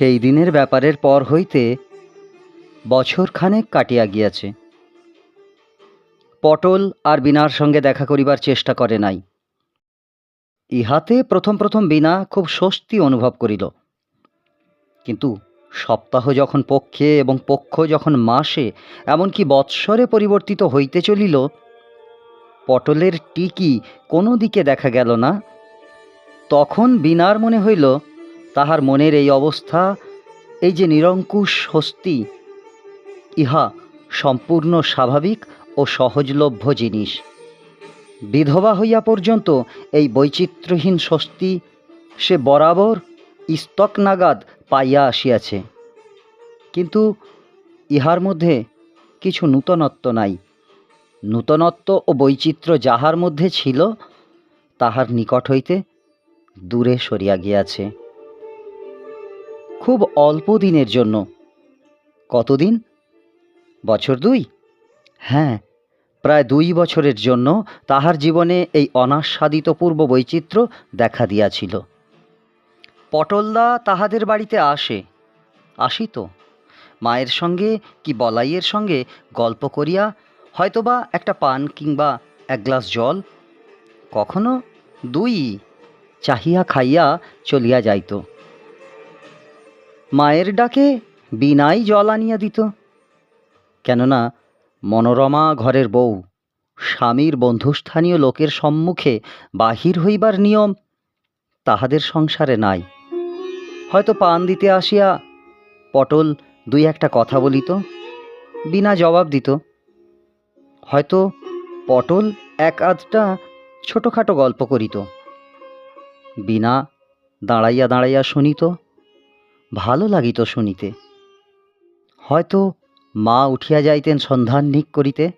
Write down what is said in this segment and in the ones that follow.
সেই দিনের ব্যাপারের পর হইতে বছরখানেক কাটিয়া গিয়াছে। পটল আর বিনার সঙ্গে দেখা করিবার চেষ্টা করে নাই। ইহাতে প্রথম প্রথম বিনা খুব স্বস্তি অনুভব করিল। কিন্তু সপ্তাহ যখন পক্ষে এবং পক্ষ যখন মাসে এমনকি বৎসরে পরিবর্তিত হইতে চলিল, পটলের টিকি কোনো দিকে দেখা গেল না। তখন বিনার মনে হইল তাহার মনের এই অবস্থা, এই যে নিরঙ্কুশ স্বস্তি ইহা সম্পূর্ণ স্বাভাবিক ও সহজলভ্য জিনিস। বিধবা হইয়া পর্যন্ত এই বৈচিত্র্যহীন স্বস্তি সে বরাবর ইস্তক নাগাদ পাইয়া আসিয়াছে। কিন্তু ইহার মধ্যে কিছু নূতনত্ব নাই। নূতনত্ব ও বৈচিত্র্য যাহার মধ্যে ছিল, তাহার নিকট হইতে দূরে সরিয়া গিয়াছে। খুব অল্প দিনের জন্য। কতদিন? বছর দুই? হ্যাঁ প্রায় দুই বছরের জন্য তাহার জীবনে এই অনাস্বাদিত পূর্ব বৈচিত্র্য দেখা দিয়াছিল। পটলদা তাহাদের বাড়িতে আসে, আসিত। মায়ের সঙ্গে কি বলাইয়ের সঙ্গে গল্প করিয়া হয়তোবা একটা পান কিংবা এক গ্লাস জল, কখনো দুই চাহিয়া খাইয়া চলিয়া যাইত। মায়ের ডাকে বিনাই জল আনিয়া দিত। কেননা মনোরমা ঘরের বউ, স্বামীর বন্ধুস্থানীয় লোকের সম্মুখে বাহির হইবার নিয়ম তাহাদের সংসারে নাই। হয়তো পান দিতে আসিয়া পটল দুই একটা কথা বলিত, বিনা জবাব দিত। হয়তো পটল এক আধটা ছোটোখাটো গল্প করিত। বিনা দাঁড়াইয়া দাঁড়াইয়া শুনিত। ভালো লাগিত শুনিতে। হয়তো মা উঠিয়া যাইতেন সন্ধান নিক করিতে।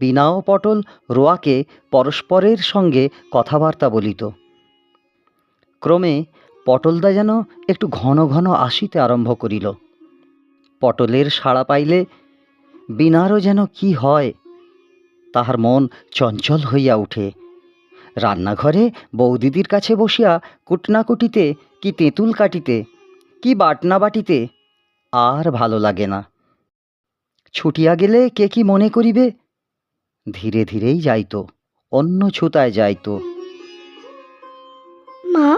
বিনা ও পটল রোয়াকে পরস্পরের সঙ্গে কথাবার্তা বলিত। ক্রমে পটলদা যেন একটু ঘন ঘন আসিতে আরম্ভ করিল। পটলের সাড়া পাইলে বিনারও যেন কি হয়, তাহার মন চঞ্চল হইয়া উঠে। রান্নাঘরে বৌদিদির কাছে বসিয়া কুটনাকুটিতে কি তেঁতুল কাটিতে, কি বাটনা বাটিতে আর ভালো লাগে না। ছুটিয়া গেলে কে কি মনে করিবে? ধীরে ধীরেই যাইত, অন্য ছুতায় যাইত। মা,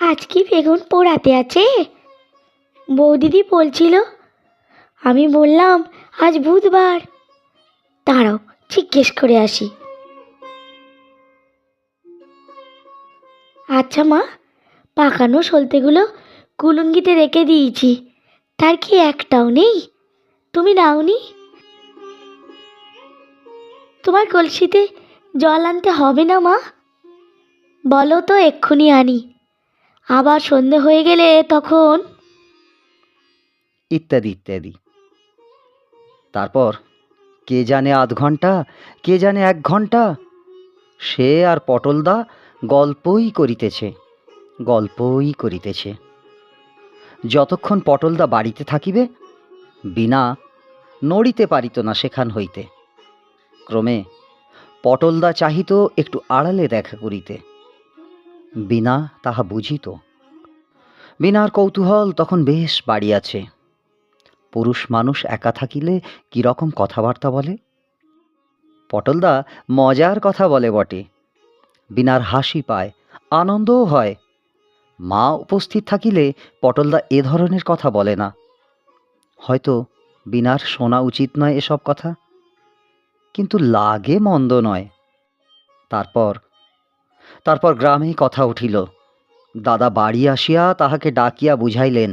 আজ কি বেগুন পোড়াতে আছে? বৌদিদি বলছিল, আমি বললাম, আজ বুধবার। দাঁড়াও, জিজ্ঞেস করে আসি। আচ্ছা মা, পাকানো সলতেগুলো কুলুঙ্গিতে রেখে দিয়েছি, তার কি একটাও নেই? তুমি নাওনি? তোমার কলসিতে জল আনতে হবে না মা? বলো তো এক্ষুনি আনি। আবার সন্ধে হয়ে গেলে তখন? ইত্যাদি ইত্যাদি। তারপর, কে জানে আধ ঘণ্টা, কে জানে এক ঘণ্টা? সে আর পটলদা গল্পই করিতেছে গল্পই করিতেছে। যতক্ষণ পটলদা বাড়িতে থাকিবে, বিনা নড়িতে পারিত না সেখান হইতে। ক্রমে পটলদা চাহিত একটু আড়ালে দেখা করিতে। বিনা তাহা বুঝিত। বিনার কৌতূহল তখন বেশ বাড়িয়াছে। পুরুষ মানুষ একা থাকিলে কীরকম কথাবার্তা বলে? পটলদা মজার কথা বলে বটে। বিনার হাসি পায়, আনন্দও হয়। মা উপস্থিত থাকিলে পটলদা এ ধরনের কথা বলে না। হয়তো বিনার শোনা উচিত নয় এসব কথা, কিন্তু লাগে মন্দ নয়। তারপর তারপর গ্রামে কথা উঠিল। দাদা বাড়ি আসিয়া তাহাকে ডাকিয়া বুঝাইলেন।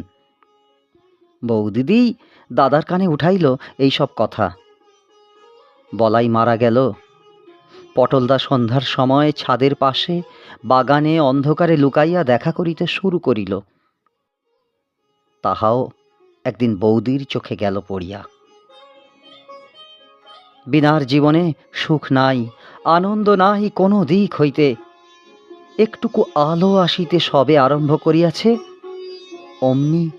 বৌদিদি দাদার কানে উঠাইল এই সব কথা। বলাই মারা গেল। পটলদা সন্ধ্যার সময় ছাদের পাশে বাগানে অন্ধকারে লুকাইয়া দেখা করিতে শুরু করিল। তাহাও একদিন বৌদির চোখে গেল পড়িয়া। বিনার জীবনে সুখ নাই, আনন্দ নাই কোনো দিক হইতে। একটুকু আলো আসিতে সবে আরম্ভ করিয়াছে, অমনি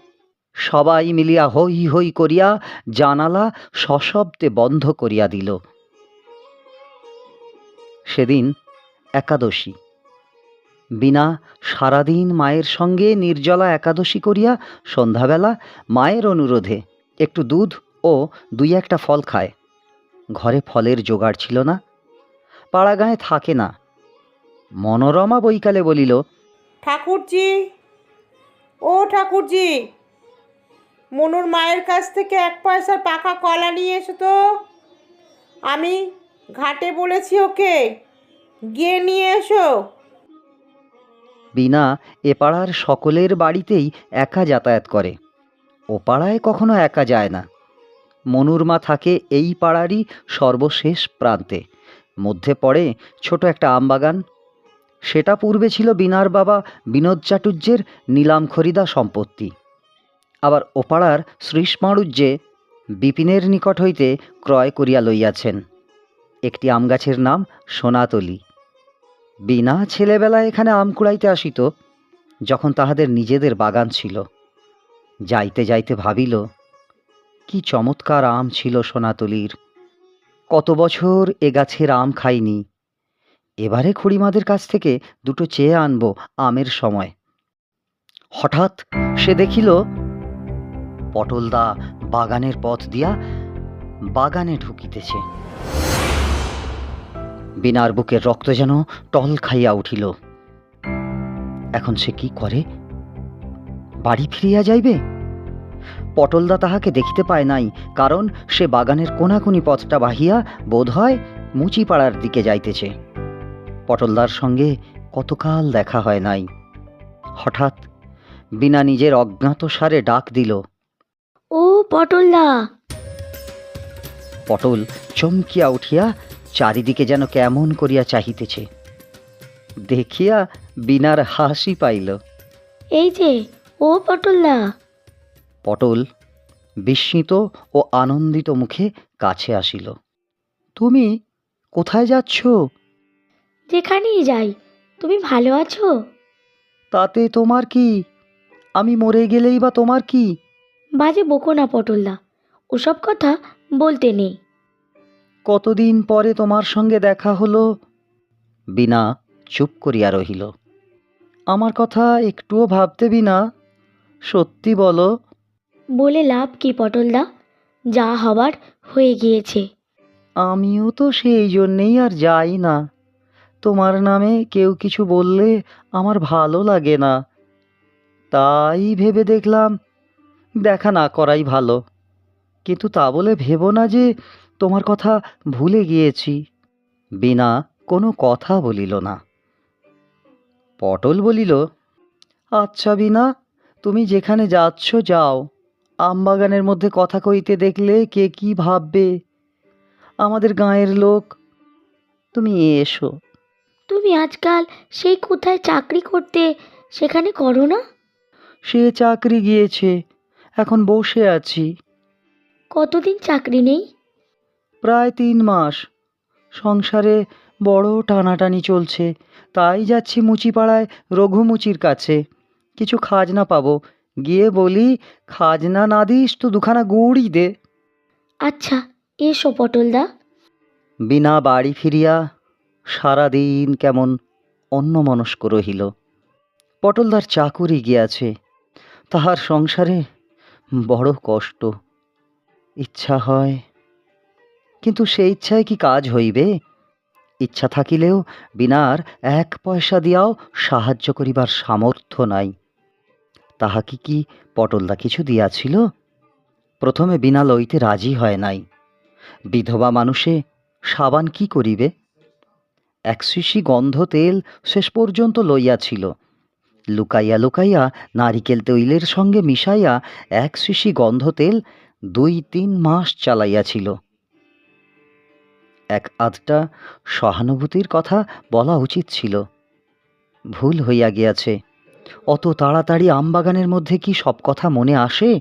সবাই মিলিয়া হই হই করিয়া জানালা সশব্দে বন্ধ করিয়া দিল। সেদিন একাদশী। বিনা সারাদিন মায়ের সঙ্গে নির্জলা একাদশী করিয়া সন্ধ্যাবেলা মায়ের অনুরোধে একটু দুধ ও দুই একটা ফল খায়। ঘরে ফলের জোগাড় ছিল না, পাড়াগাঁয়ে থাকে না। মনোরমা বৈকালে বলিল, ঠাকুরজি, ও ঠাকুরজি, মনুর মায়ের কাছ থেকে এক পয়সার পাকা কলা নিয়ে এসো তো। আমি ঘাটে বলেছি ওকে। গিয়ে নিয়ে এসো। বিনা এ পাড়ার সকলের বাড়িতেই একা যাতায়াত করে। ও পাড়ায় কখনো একা যায় না। মনুর মা থাকে এই পাড়ারই সর্বশেষ প্রান্তে। মধ্যে পড়ে ছোট একটা আমবাগান সেটা পূর্বে ছিল বিনার বাবা বিনোদ চাটুর্যের নিলাম খরিদা সম্পত্তি। আবার ওপাড়ার শ্রীষ্মাড়ুজ্যে বিপিনের নিকট হইতে ক্রয় করিয়া লইয়াছেন। একটি আম গাছের নাম সোনাতলি। বিনা ছেলেবেলায় এখানে আম কুড়াইতে আসিত, যখন তাহাদের নিজেদের বাগান ছিল। যাইতে যাইতে ভাবিল, কি চমৎকার আম ছিল সোনাতলির। কত বছর এ গাছের আম খাইনি। এবারে খুড়িমাদের কাছ থেকে দুটো চেয়ে আনব আমের সময়। হঠাৎ সে দেখিল, পটলদা বাগানের পথ দিয়া বাগানে ঢুকিতেছে। বিনার বুকের রক্ত যেন টল খাইয়া উঠিল। এখন সে কি করে? বাড়ি ফিরিয়া যাইবে? পটলদা তাহাকে দেখিতে পায় নাই কারণ সে বাগানের কোনাকুনি পথটা বাহিয়া বোধ হয় মুচিপাড়ার দিকে যাইতেছে। পটলদার সঙ্গে কতকাল দেখা হয় নাই। হঠাৎ বিনা নিজের অজ্ঞাত সারে ডাক দিল ও পটলদা! পটল চমকিয়া উঠিয়া চারিদিকে যেন কেমন করিয়া চাহিতেছে। দেখিয়া বিনার হাসি পাইল। এই যে ও পটলদা পটল বিস্মিত ও আনন্দিত মুখে কাছে আসিল। তুমি কোথায় যাচ্ছ? যেখানেই যাই তুমি ভালো আছো? তাতে তোমার কি? আমি মরে গেলেই বা তোমার কি? বাজে বকো না পটলদা ওসব কথা বলতে নেই। কতদিন পরে তোমার সঙ্গে দেখা হলো? বিনা চুপ করিয়া রহিল। আমার কথা একটুও ভাবতে বিনা সত্যি বলো। বলে লাভ কি পটলদা? যা হবার হয়ে গিয়েছে। আমিও তো সেই জন্যেই আর যাই না। তোমার নামে কেউ কিছু বললে আমার ভালো লাগে না। তাই ভেবে দেখলাম দেখা না করাই ভালো। কিন্তু তা বলে ভেবো না যে তোমার কথা ভুলে গিয়েছি। বিনা কোনো কথা বলিল না। পটল বলিল আচ্ছা বিনা তুমি যেখানে যাচ্ছ যাও। আমবাগানের মধ্যে কথা কইতে দেখলে কে কি ভাববে? আমাদের গাঁয়ের লোক। তুমি এসো। তুমি আজকাল সেই কোথায় চাকরি করতে সেখানে করো না? সে চাকরি গিয়েছে। এখন বসে আছি। কতদিন চাকরি নেই? প্রায় তিন মাস। সংসারে বড় টানাটানি চলছে। তাই যাচ্ছি মুচিপাড়ায় রঘুমুচির কাছে। কিছু খাজনা পাবো। গিয়ে বলি খাজনা না দিস তো দুখানা গুড়ই দে। আচ্ছা এসো পটলদা। বিনা বাড়ি ফিরিয়া সারাদিন কেমন অন্যমনস্ক রহিল। পটলদার চাকুরি গিয়াছে। তাহার সংসারে বড় কষ্ট। ইচ্ছা হয় কিন্তু সে ইচ্ছায় কি কাজ হইবে? ইচ্ছা থাকিলেও বিনার এক পয়সা দিয়াও সাহায্য করিবার সামর্থ্য নাই। তাহাকে কি পটলদা কিছু দিয়াছিল? প্রথমে বিনা লইতে রাজি হয় নাই। বিধবা মানুষে সাবান কি করিবে? এক শিশি গন্ধ তেল শেষ পর্যন্ত লইয়াছিল। লুকাইয়া লুকাইয়া নারিকেল তৈলের সঙ্গে মিশাইয়া এক শিশি গন্ধ তেল দুই তিন মাস চালাইয়াছিল। এক আধটা সহানুভূতির কথা বলা উচিত ছিল। ভুল হইয়া গিয়াছে। অত তাড়াতাড়ি আমবাগানের মধ্যে কি সব কথা মনে আসে?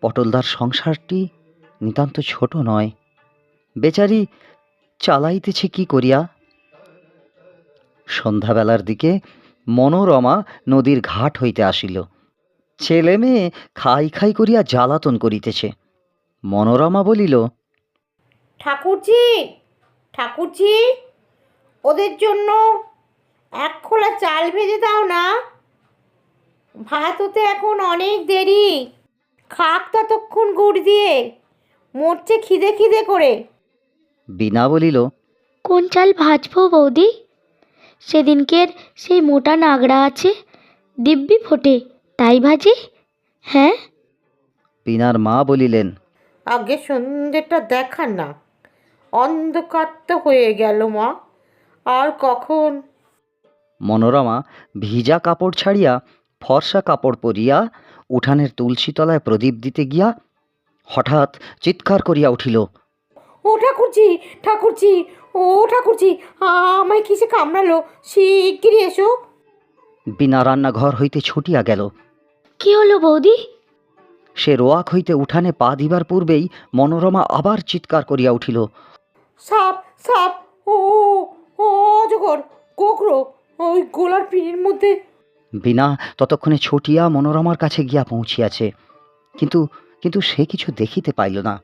পটলদার সংসারটি নিতান্ত ছোট নয়। বেচারি চালাইতেছে কি করিয়া? সন্ধ্যাবেলার দিকে মনোরমা নদীর ঘাট হইতে আসিল। ছেলে মেয়ে খাই খাই করিয়া জ্বালাতন করিতেছে। মনোরমা বলিল ঠাকুরজি ঠাকুরজি ওদের জন্য এক খোলা চাল ভেজে দাও না। ভাত হতে এখন অনেক দেরি। খাক ততক্ষণ গুড় দিয়ে মরছে খিদে খিদে করে। বিনা বলিল কোন চাল ভাজবো বৌদি? সেদিনকের সেই মোটা নাগড়া আছে দিব্যি ফোটে তাই ভাজি? হ্যাঁ? বিনার মা বলিলেন আগে সন্ধ্যেটা দেখান না। অন্ধকার তো হয়ে গেল মা। আর কখন? মনোরমা ভিজা কাপড় ছাড়িয়া ফর্সা কাপড় পরিয়া উঠানের তুলসী তলায় প্রদীপ দিতে গিয়া হঠাৎ চিৎকার করিয়া উঠিল। ও ঠাকুরজি ঠাকুরজি ও ঠাকুরজি আমায় কিসে কামড়ালো? শিগগিরি এসো। বিনা রান্নাঘর হইতে ছুটিয়া গেল। কি হলো বৌদি? সে রোয়াক হইতে উঠানে পা দিবার পূর্বেই মনোরমা আবার চিৎকার করিয়া উঠিল। সাপ সাপ ও ও অজগর কোকরো ওই গোলার পিড়ির মধ্যে। বিনা ততক্ষণে ছুটিয়া মনোরমার কাছে গিয়া পৌঁছিয়াছে। কিন্তু কিন্তু সে কিছু দেখিতে পাইল না।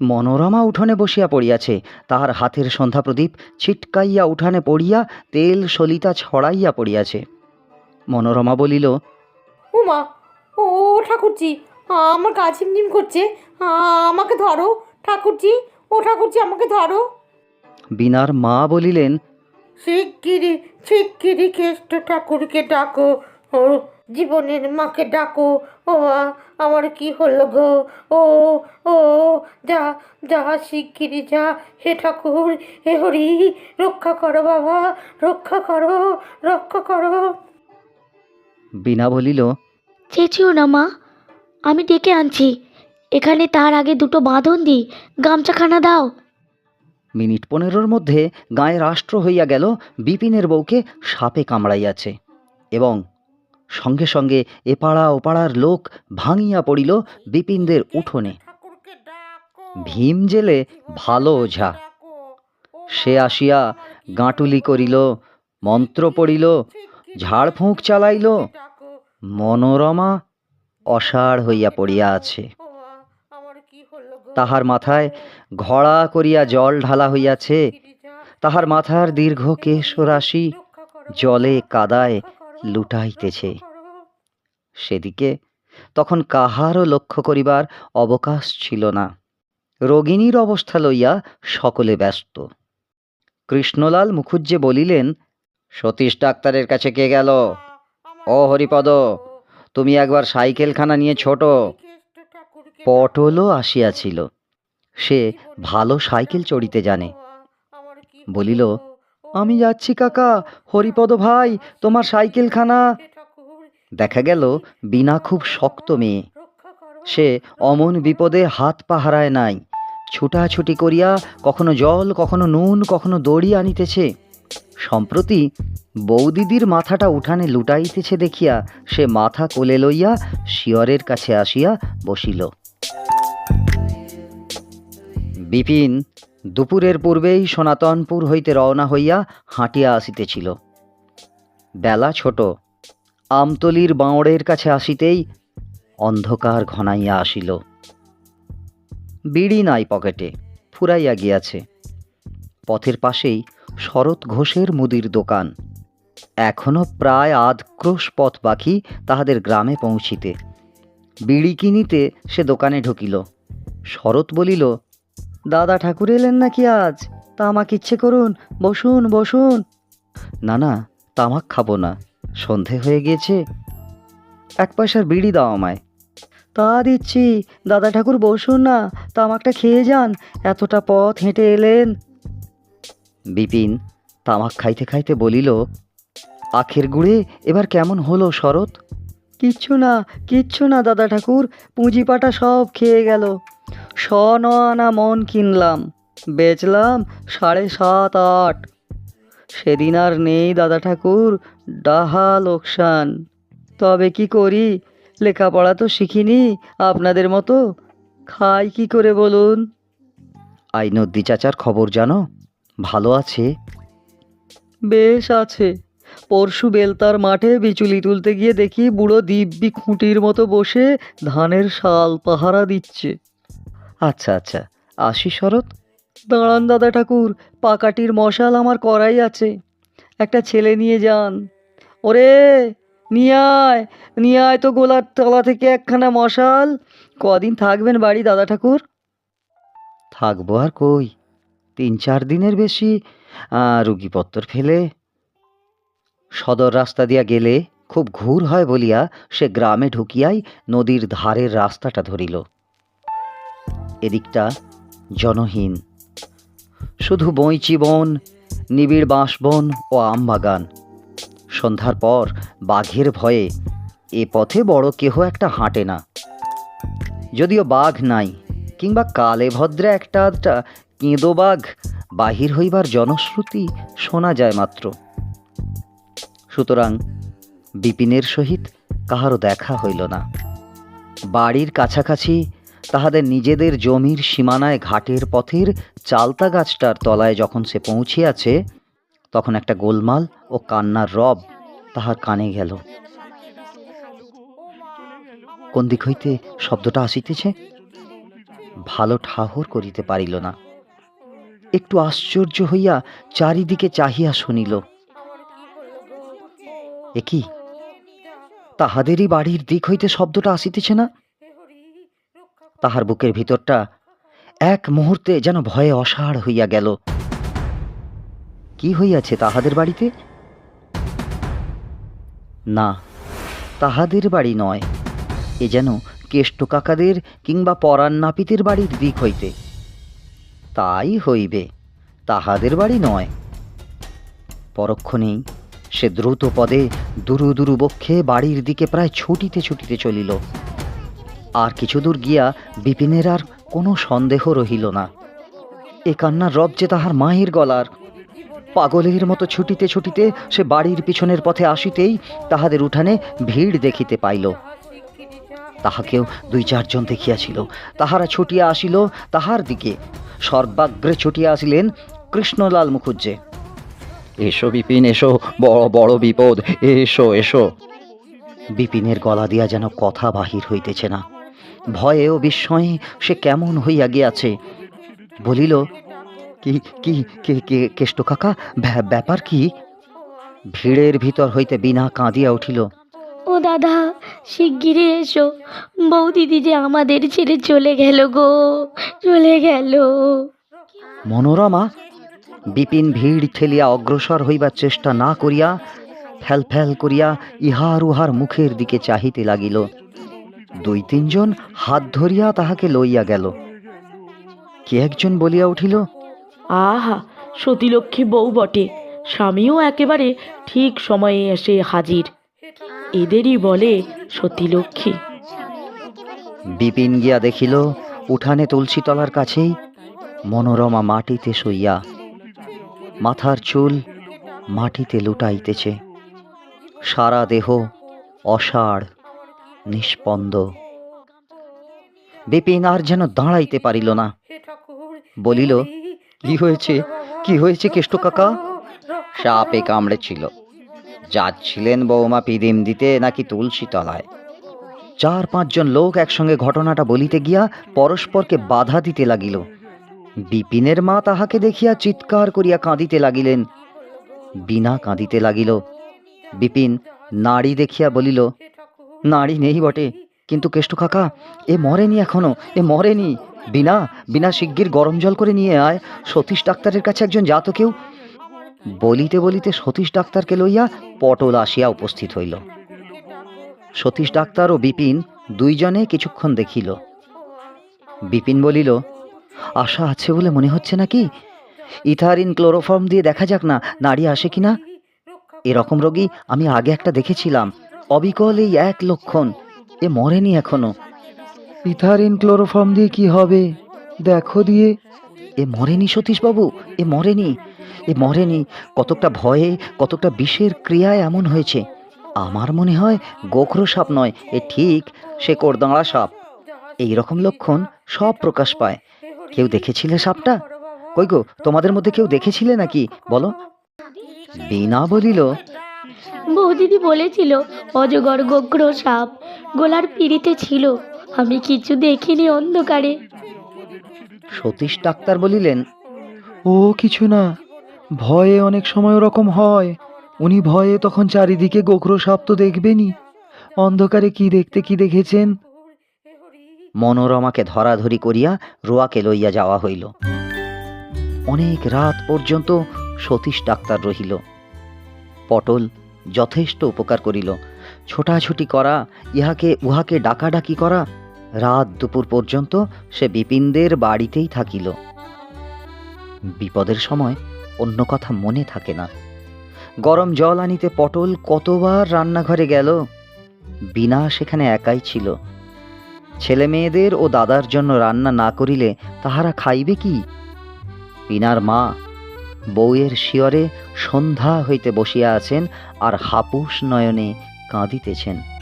মনোরমা উঠোনে বসিয়া পড়িয়াছে। তাহার হাতের সন্ধ্যা প্রদীপ ছিটকাইয়া উঠানে পড়িয়া তেল সলিতা ছড়াইয়া পড়িয়াছে। মনোরমা বলিল উমা ও ঠাকুরজি আমার গা ঝিমঝিম করছে। আমাকে ধরো ঠাকুরজি। ও ঠাকুরজি আমাকে ধরো। বিনার মা বলিলেন শিগগিরি শিগগিরি কেষ্ট ঠাকুরকে ডাকো। ও জীবনের মাকে ডাকো। ও আমার কি হলো গো? ও ও যা যা শিগগিরি যা। হে ঠাকুর হে হরি রক্ষা করো বাবা রক্ষা করো রক্ষা করো। বিনা বলিল চেঁচিও না মা আমি ডেকে আনছি। এখানে তার আগে দুটো বাঁধন দিই, গামছাখানা দাও। মিনিট পনেরোর মধ্যে গায়ে রাষ্ট্র হইয়া গেল, বিপিনের বউকে সাপে কামড়াইয়াছে এবং সঙ্গে সঙ্গে এপাড়া ওপাড়ার লোক ভাঙিয়া পড়িল বিপিনদের উঠোনে। ভীম জেলে ভালো ওঝা। সে আসিয়া গাঁটুলি করিল, মন্ত্র পড়িল ঝাড়ফুঁক চালাইল, মনোরমা অসাড় হইয়া পড়িয়া আছে। তাহার মাথায় ঘড়া করিয়া জল ঢালা হইয়াছে। তাহার মাথার দীর্ঘ কেশ রাশি জলে কাদায় লুটাইতেছে। সেদিকে তখন কাহারও লক্ষ্য করিবার অবকাশ ছিল না। রোগিণীর অবস্থা লইয়া সকলে ব্যস্ত। কৃষ্ণলাল মুখুজ্জে বলিলেন, সতীশ ডাক্তারের কাছে কে গেল? ও হরিপদ, তুমি একবার সাইকেলখানা নিয়ে ছোট। পটলও আসিয়াছিল। সে ভালো সাইকেল চড়িতে জানে। বলিল, আমি যাচ্ছি কাকা, হরিপদ ভাই, তোমার সাইকেলখানা। দেখা গেল বিনা খুব শক্ত মেয়ে। সে অমন বিপদে হাত পাহারায় নাই। ছুটাছুটি করিয়া কখনো জল, কখনো নুন, কখনো দড়ি আনিতেছে। সম্প্রতি বৌদিদির মাথাটা উঠানে লুটাইতেছে দেখিয়া সে মাথা কোলে লইয়া শিয়রের কাছে আসিয়া বসিল। বিপিন দুপুরের পূর্বেই সনাতনপুর হইতে রওনা হইয়া হাঁটিয়া আসিতেছিল। বেলা ছোট, আমতলির বাঁওড়ের কাছে আসিতেই অন্ধকার ঘনাইয়া আসিল। বিড়ি নাই পকেটে, ফুরাইয়া গিয়াছে। পথের পাশেই শরৎ ঘোষের মুদির দোকান। এখনও প্রায় আধ ক্রোশ পথ বাকি তাহাদের গ্রামে পৌঁছিতে। বিড়ি কিনিতে সে দোকানে ঢুকিল। শরৎ বলিল দাদা ঠাকুর এলেন নাকি আজ? তামাক ইচ্ছে করুন, বসুন বসুন। না না, তামাক খাব না, সন্ধে হয়ে গিয়েছে। এক পয়সার বিড়ি দাও আমায়। তা দিচ্ছি, দাদা ঠাকুর বসুন না, তামাকটা খেয়ে যান, এতটা পথ হেঁটে এলেন। বিপিন তামাক খাইতে খাইতে বলিল, আখের গুড়ে এবার কেমন হলো শরৎ? কিচ্ছু না কিচ্ছু না, দাদা ঠাকুর, পুঁজিপাটা সব খেয়ে গেল। ন আনা মন কিনলাম বেচলাম সাড়ে সাত আট। সেদিন আর নেই দাদা ঠাকুর ডাহা লোকসান। তবে কি করি লেখাপড়া তো শিখিনি আপনাদের মতো খাই কি করে বলুন? আই আইনদ্দি চাচার খবর জানো? ভালো আছে। বেশ আছে। পরশু বেলতার মাঠে বিচুলি তুলতে গিয়ে দেখি বুড়ো দিব্যি খুঁটির মতো বসে ধানের শাল পাহারা দিচ্ছে। আচ্ছা আচ্ছা। আসি শরৎ। দাঁড়ান দাদা ঠাকুর, পাকাটির মশাল আমার করাই আছে। একটা ছেলে নিয়ে যান। ওরে, নিয়ে আয় নিয়ে আয় তো গোলার তলা থেকে একখানা মশাল। কদিন থাকবেন বাড়ি দাদা ঠাকুর? থাকব আর কই? তিন চার দিনের বেশি। রুগীপত্তর ফেলে। সদর রাস্তা দিয়া গেলে খুব ঘুর হয় বলিয়া সে গ্রামে ঢুকিয়াই নদীর ধারের রাস্তাটা ধরিল। এদিকটা জনহীন। শুধু বইচি বন নিবিড় বাঁশবন ও আমবাগান সন্ধ্যার পর বাঘের ভয়ে এ পথে বড় কেহ একটা হাঁটে না। যদিও বাঘ নাই, কিংবা কালে ভদ্রে একটা আধটা কেঁদো বাঘ, বাহির হইবার জনশ্রুতি শোনা যায় মাত্র। সুতরাং বিপিনের সহিত কাহারও দেখা হইল না। বাড়ির কাছাকাছি তাহাদের নিজেদের জমির সীমানায় ঘাটের পথের চালতা গাছটার তলায় যখন সে পৌঁছিয়াছে, তখন একটা গোলমাল ও কান্নার রব তাহার কানে গেল। কোন দিক হইতে শব্দটা আসিতেছে? ভালো ঠাহর করিতে পারিল না। একটু আশ্চর্য হইয়া চারিদিকে চাহিয়া শুনিল, এ কি? তাহাদেরই বাড়ির দিক হইতে শব্দটা আসিতেছে না? তাহার বুকের ভিতরটা এক মুহূর্তে যেন ভয়ে অসাড় হইয়া গেল। কি হইয়াছে তাহাদের বাড়িতে? না, তাহাদের বাড়ি নয়, এ যেন কেষ্ট কাকাদের কিংবা পরাণ নাপিতের বাড়ির দিক হইতে। তাই হইবে, তাহাদের বাড়ি নয়। পরক্ষণেই সে দ্রুত পদে দুরু দুরু বক্ষে বাড়ির দিকে প্রায় ছুটিতে ছুটিতে চলিল। আর কিছু দূর গিয়া বিপিনের আর কোনো সন্দেহ রহিল না। এ কান্নার রব যে তাহার মায়ের গলার। পাগলের মতো ছুটিতে ছুটিতে সে বাড়ির পিছনের পথে আসিতেই তাহাদের উঠানে ভিড় দেখিতে পাইল। তাহাকেও দুই চারজন দেখিয়াছিল। তাহারা ছুটিয়া আসিল তাহার দিকে। সর্বাগ্রে ছুটিয়া আসিলেন কৃষ্ণলাল মুখুজ্জে। এসো বিপিন এসো বড় বড় বিপদ এসো এসো। বিপিনের গলা দিয়া যেন কথা বাহির হইতেছে না। ভয়ে ও বিস্ময়ে সে কেমন হইয়া গিয়াছে। বলিল কি কি কে কে কেষ্ট কাকা ব্যা- ব্যাপার কি? ভিড়ের ভিতর হইতে বিনা কাঁদিয়া উঠিল ও দাদা শিগগিরই এসো। বৌদিদি যে আমাদের ছেড়ে চলে গেল গো চলে গেল। মনোরমা বিপিন ভিড় ঠেলিয়া অগ্রসর হইবার চেষ্টা না করিয়া ফ্যাল ফ্যাল করিয়া ইহার উহার মুখের দিকে চাহিতে লাগিল। দুই তিনজন হাত ধরিয়া তাহাকে লইয়া গেল। কে একজন বলিয়া উঠিল? আহা সতীলক্ষ্মী বউ বটে। স্বামীও একেবারে ঠিক সময়ে এসে হাজির। এদেরই বলে সতীলক্ষ্মী। বিপিন গিয়া দেখিল উঠানে তুলসীতলার কাছেই মনোরমা মাটিতে শুইয়া মাথার চুল মাটিতে লুটাইতেছে। সারা দেহ অসাড় নিষ্পন্দ। বিপিন আর যেন দাঁড়াইতে পারিল না। বলিল, কি হয়েছে? কি হয়েছে কেষ্ট কাকা? সাপে কামড়েছিল। যাচ্ছিলেন বৌমা পিদিম দিতে নাকি তুলসী তলায়। চার পাঁচজন লোক একসঙ্গে ঘটনাটা বলিতে গিয়া পরস্পরকে বাধা দিতে লাগিল। বিপিনের মা তাহাকে দেখিয়া চিৎকার করিয়া কাঁদিতে লাগিলেন। বিনা কাঁদিতে লাগিল। বিপিন নাড়ি দেখিয়া বলিল নারী নেই বটে। কিন্তু কেষ্ট কাকা, এ মরেনি এখনও, এ মরেনি। বিনা বিনা শিগগির গরম জল করে নিয়ে আয়। সতীশ ডাক্তারের কাছে একজন যাত কেউ বলিতে বলিতে সতীশ ডাক্তারকে লইয়া পটল আসিয়া উপস্থিত হইল। সতীশ ডাক্তার ও বিপিন দুইজনে কিছুক্ষণ দেখিল। বিপিন বলিল, আশা আছে বলে মনে হচ্ছে নাকি? ইথারিন ক্লোরোফর্ম দিয়ে দেখা যাক না, নারী আসে কিনা? এরকম রোগী আমি আগে একটা দেখেছিলাম। অবিকল এই এক লক্ষণ, এ মরেনি এখনও। ইথারিন ক্লোরোফর্ম দিয়ে কি হবে? দেখো দিয়ে। এ মরেনি সতীশবাবু, এ মরেনি এ মরেনি। কতকটা ভয়ে, কতকটা বিষের ক্রিয়ায় এমন হয়েছে। আমার মনে হয় গোখরো সাপ নয়, এ ঠিক সে কোরদাঁড়া সাপ। এই রকম লক্ষণ সব প্রকাশ পায়। কেউ দেখেছিলে সাপটা? কই গো, তোমাদের মধ্যে কেউ দেখেছিলে নাকি? বলো। বিনা বলিল বৌদিদি বলেছিল অজগর গোগ্র সাপ গোলার পিড়িতে ছিল। আমি কিছু দেখিনি অন্ধকারে। সতীশ ডাক্তার বলিলেন ও কিছু না ভয়ে অনেক সময় ওরকম হয়। উনি ভয়ে তখন চারিদিকে গোখরো সাপ তো দেখবেনই। অন্ধকারে কি দেখতে কি দেখেছেন? মনোরমাকে ধরাধরি করিয়া রোয়াকে লইয়া যাওয়া হইল। অনেক রাত পর্যন্ত সতীশ ডাক্তার রহিল। পটল যথেষ্ট উপকার করিল। ছোটাছুটি করা, ইহাকে, উহাকে ডাকাডাকি করা, রাত দুপুর পর্যন্ত সে বিপিনদের বাড়িতেই থাকিল। বিপদের সময় অন্য কথা মনে থাকে না। গরম জল আনিতে পটল কতবার রান্নাঘরে গেল। বিনা সেখানে একাই ছিল। ছেলে মেয়েদের ও দাদার জন্য রান্না না করিলে তাহারা খাইবে কি? বিনার মা বউয়ের শিয়রে সন্ধ্যা হইতে বসিয়া আছেন আর হাপুস নয়নে কাঁদিতেছেন।